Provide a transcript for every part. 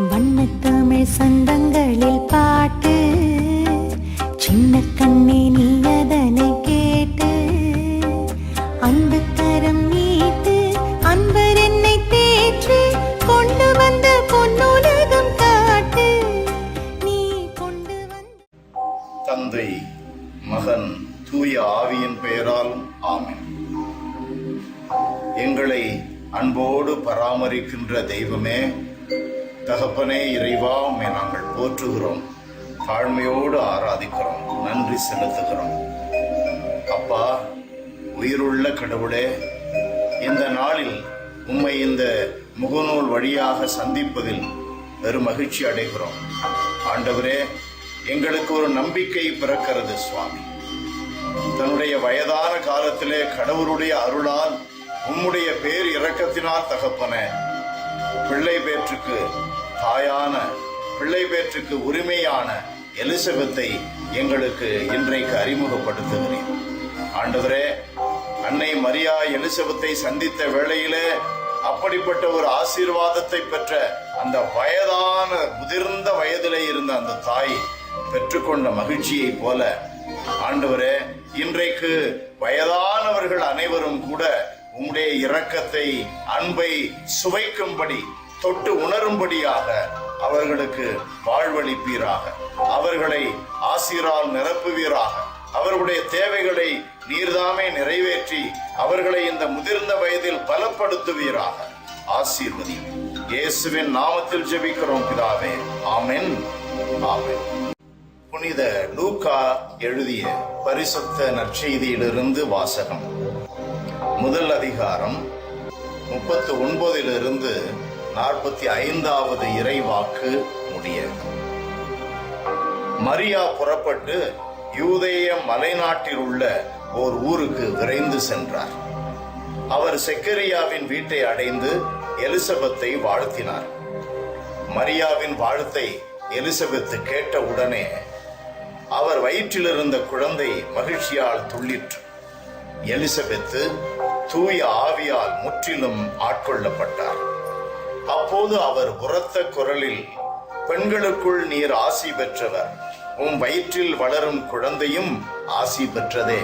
வண்ணத்தமிழ் சந்தங்களில் பாட்டு சின்ன கண்ணே நீ அதனை கேட்டு அன்பு தரம் நீட்டு அன்பர் என்னை தேற்று கொண்டு வந்த பொன்னுலகம் காட்டு நீ கொண்டு வந்த தந்தை மகன் தூய ஆவியின் பெயராலும் ஆமின். எங்களை அன்போடு பராமரிக்கின்ற தெய்வமே தகப்பனே இறைவா உண்மை நாங்கள் போற்றுகிறோம். தாழ்மையோடு ஆராதிக்கிறோம். நன்றி செலுத்துகிறோம். அப்பா உயிருள்ள கடவுளே இந்த நாளில் உம்மை இந்த முகநூல் வழியாக சந்திப்பதில் பெரும் மகிழ்ச்சி அடைகிறோம். ஆண்டவரே எங்களுக்கு ஒரு நம்பிக்கை பிறக்கிறது சுவாமி. தன்னுடைய வயதான காலத்திலே கடவுளுடைய அருளால் உம்முடைய பேர் இரக்கத்தினால் தகப்பன. பிள்ளை பேற்றுக்கு தாயான பிள்ளை பேற்றுக்கு உரிமையான எலிசபெத்தை எங்களுக்கு இன்றைக்கு அறிமுகப்படுத்துகிறேன். ஆண்டவரே அன்னை மரியா எலிசபெத்தை சந்தித்த வேளையிலே அப்படிப்பட்ட ஒரு ஆசீர்வாதத்தை பெற்ற அந்த வயதான முதிர்ந்த வயதிலே இருந்த அந்த தாய் பெற்றுக்கொண்ட மகிழ்ச்சியைப் போல ஆண்டவரே இன்றைக்கு வயதானவர்கள் அனைவரும் கூட உம்முடைய இரக்கத்தை அன்பை சுவைக்கும்படி தொட்டு உணரும்படியாக அவர்களுக்கு வாழ்வளிப்பீராக. அவர்களை ஆசீரால் நிரப்புவீராக. அவர்களுடைய தேவைகளை நீர்தாமே நிறைவேற்றி அவர்களை இந்த முதிர்ந்த வயதில் பலப்படுத்துவீராக. ஆசீர்வதி. இயேசுவின் நாமத்தில் ஜெபிக்கிறோம் பிதாவே. ஆமென். ஆமென். புனித லூகா எழுதிய பரிசுத்த நற்செய்தியிலிருந்து வாசகம். முதல் அதிகாரம் முப்பத்து ஒன்பதிலிருந்து நாற்பத்தி ஐந்தாவது இறைவாக்கு முடிய மரியா புறப்பட்டு யூதேய மலைநாட்டில் உள்ள ஓர் ஊருக்கு விரைந்து சென்றார். அவர் செக்கரியாவின் வீட்டை அடைந்து எலிசபெத்தை வாழ்த்தினார். மரியாவின் வாழ்த்தை எலிசபெத்து கேட்ட உடனே அவர் வயிற்றிலிருந்த குழந்தை மகிழ்ச்சியால் துள்ளிற்று. எலிசபெத்து தூய ஆவியால் முற்றிலும் ஆட்கொள்ளப்பட்டார். அப்போது அவர் உரத்த குரலில் பெண்களுக்குள் நீர் ஆசி பெற்றவர் உம் வயிற்றில் வளரும் குழந்தையும் ஆசி பெற்றதே.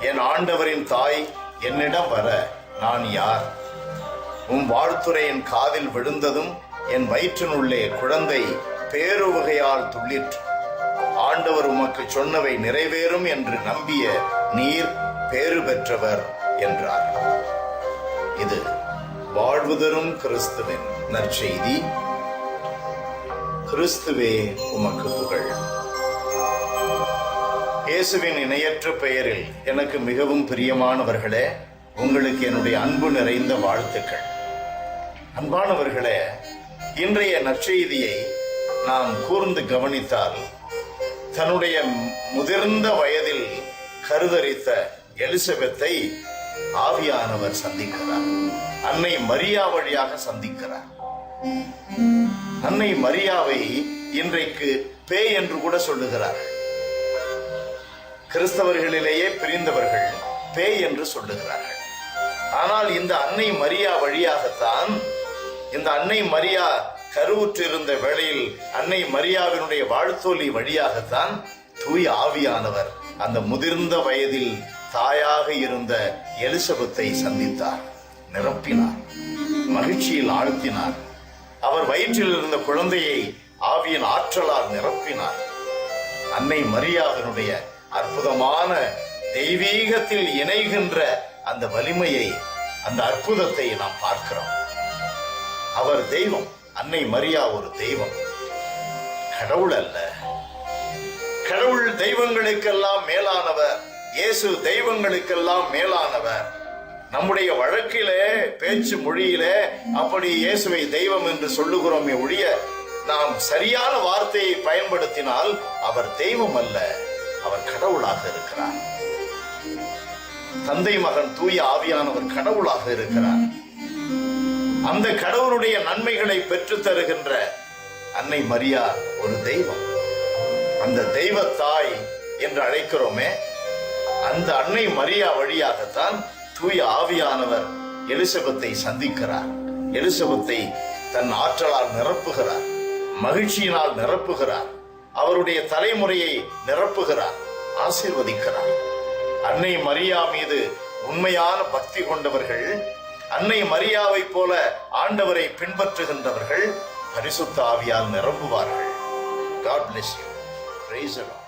என் ஆண்டவரின் தாய் என்னிடம் வர நான் யார்? உம் வாழ்த்துறை என் காதில் விழுந்ததும் என் வயிற்றினுள்ளே குழந்தை பேருவகையால் துள்ளிற்று. ஆண்டவர் உமக்கு சொன்னவை நிறைவேறும் என்று நம்பிய நீர் பேறு பெற்றவர் என்றார். இது வாழ்வு தரும் கிறிஸ்துவின் நற்செய்தி. கிறிஸ்துவே உமக்கு புகழ். இயேசுவின் இணையற்ற பெயரில் எனக்கு மிகவும் பிரியமானவர்களே உங்களுக்கு என்னுடைய அன்பு நிறைந்த வாழ்த்துக்கள். அன்பானவர்களே இன்றைய நற்செய்தியை நாம் கூர்ந்து கவனித்தால் தன்னுடைய முதிர்ந்த வயதில் கருதரித்த எலிசபெத்தை ஆவியானவர் சந்திக்கிறார். அன்னை மரியா வழியாக சந்திக்கிறார். அன்னை மரியாவை இன்றைக்கு பேய் என்று கூட சொல்லுகிறார்கள் கிறிஸ்தவர்களிலேயே பிரிந்தவர்கள் பேய் என்று சொல்லுகிறார்கள். ஆனால் இந்த அன்னை மரியா வழியாகத்தான் இந்த அன்னை மரியா கருவுற்றிருந்த வேளையில் அன்னை மரியாவினுடைய வாழ்த்தோலி வழியாகத்தான் தூய் ஆவியானவர் அந்த முதிர்ந்த வயதில் தாயாக இருந்த எலிசபெத்தை சந்தித்தார் நிரப்பினார் மகிழ்ச்சியில் ஆழ்த்தினார். அவர் வயிற்றில் இருந்த குழந்தையை ஆவியின் ஆற்றலால் நிரப்பினார். அன்னை மரியாதனுடைய அற்புதமான தெய்வீகத்தில் இணைகின்ற அந்த வலிமையை அந்த அற்புதத்தை நாம் பார்க்கிறோம். அவர் தெய்வம் அன்னை மரியா ஒரு தெய்வம். கடவுள் அல்ல. கடவுள் தெய்வங்களுக்கெல்லாம் மேலானவர். இயேசு தெய்வங்களுக்கெல்லாம் மேலானவர். நம்முடைய வழக்கிலே பேச்சு மொழியிலே அப்படி இயேசுவை தெய்வம் என்று சொல்லுகிறோமே ஒழிய நாம் சரியான வார்த்தையை பயன்படுத்தினால் அவர் தெய்வம் அல்ல அவர் கடவுளாக இருக்கிறார். தந்தை மகன் தூய ஆவியானவர் கடவுளாக இருக்கிறார். அந்த கடவுளுடைய நன்மைகளை பெற்று தருகின்ற அன்னை மரியா ஒரு தெய்வம். அந்த தெய்வ தாய் என்று அழைக்கிறோமே அந்த அன்னை மரியா வழியாகத்தான் தூய ஆவியானவர் எலிசபெத்தை சந்திக்கிறார். எலிசபெத்தை தன் ஆற்றலால் நிரப்புகிறார் மகிழ்ச்சியினால் நிரப்புகிறார் அவருடைய தலைமுறையை நிரப்புகிறார் ஆசிர்வதிக்கிறார். அன்னை மரியா மீது உண்மையான பக்தி கொண்டவர்கள் அன்னை மரியாவை போல ஆண்டவரை பின்பற்றுகின்றவர்கள் பரிசுத்த ஆவியால் நிரம்புவார்கள். God bless you. Praise the Lord.